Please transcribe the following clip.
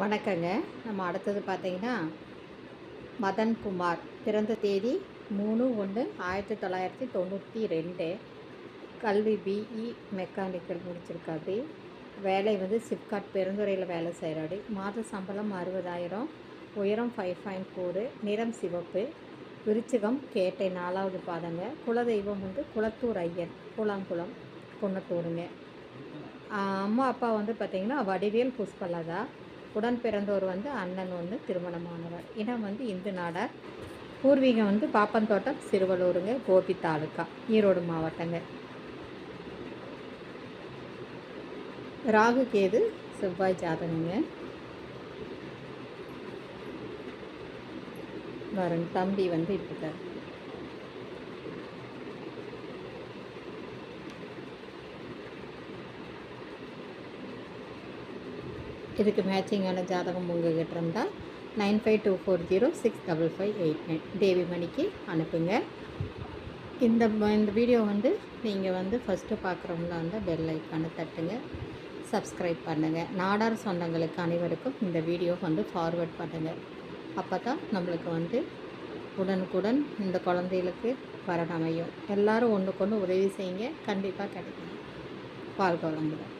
வணக்கங்க. நம்ம அடுத்தது பார்த்தீங்கன்னா மதன் குமார். பிறந்த தேதி மூணு ஒன்று ஆயிரத்தி தொள்ளாயிரத்தி தொண்ணூற்றி ரெண்டு. கல்வி பிஇ மெக்கானிக்கல் முடிச்சிருக்காரு. வேலை வந்து சிப்காட் பெருந்துறையில் வேலை செய்கிறாரு மாத சம்பளம் அறுபதாயிரம். உயரம் ஃபைவ் பாயிண்ட் ஃபோரு நிறம் சிவப்பு. விருச்சிகம் கேட்டை நாலாவது பாதங்க. குலதெய்வம் வந்து குளத்தூர் ஐயன் கூழாங்குளம் குன்னத்தூருங்க. அம்மா அப்பா வந்து பார்த்திங்கன்னா வடிவேல் புஷ்பலதா. உடன் பிறந்தோர் வந்து அண்ணன் வந்து திருமணமானவர். இனம் வந்து இந்து நாடார். பூர்வீகம் வந்து பாப்பந்தோட்டம் சிறுவலூருங்க கோபி தாலுக்கா ஈரோடு மாவட்டங்க. ராகு கேது செவ்வாய் ஜாதகங்க. வரும் தம்பி வந்து இப்போ இதுக்கு மேட்சிங்கான ஜாதகம் உங்ககிட்ட இருந்தால் nine five two four zero six double five eight nine தேவிமணிக்கு அனுப்புங்க. இந்த இந்த வீடியோ வந்து நீங்கள் வந்து ஃபஸ்ட்டு பார்க்குறவங்களா இருந்தால் பெல் ஐக்கானை தட்டுங்க. சப்ஸ்கிரைப் பண்ணுங்கள் நாடார் சொந்தங்களுக்கு அனைவருக்கும் இந்த வீடியோ வந்து ஃபார்வர்ட் பண்ணுங்கள் அப்போ தான் நம்மளுக்கு வந்து உடனுக்குடன் இந்த குழந்தைகளுக்கு வரணமையும் அமையும். எல்லாரும் ஒன்றுக்கு ஒன்று உதவி செய்யுங்க. கண்டிப்பாக கிடைக்கும். பால் வளமுடன்.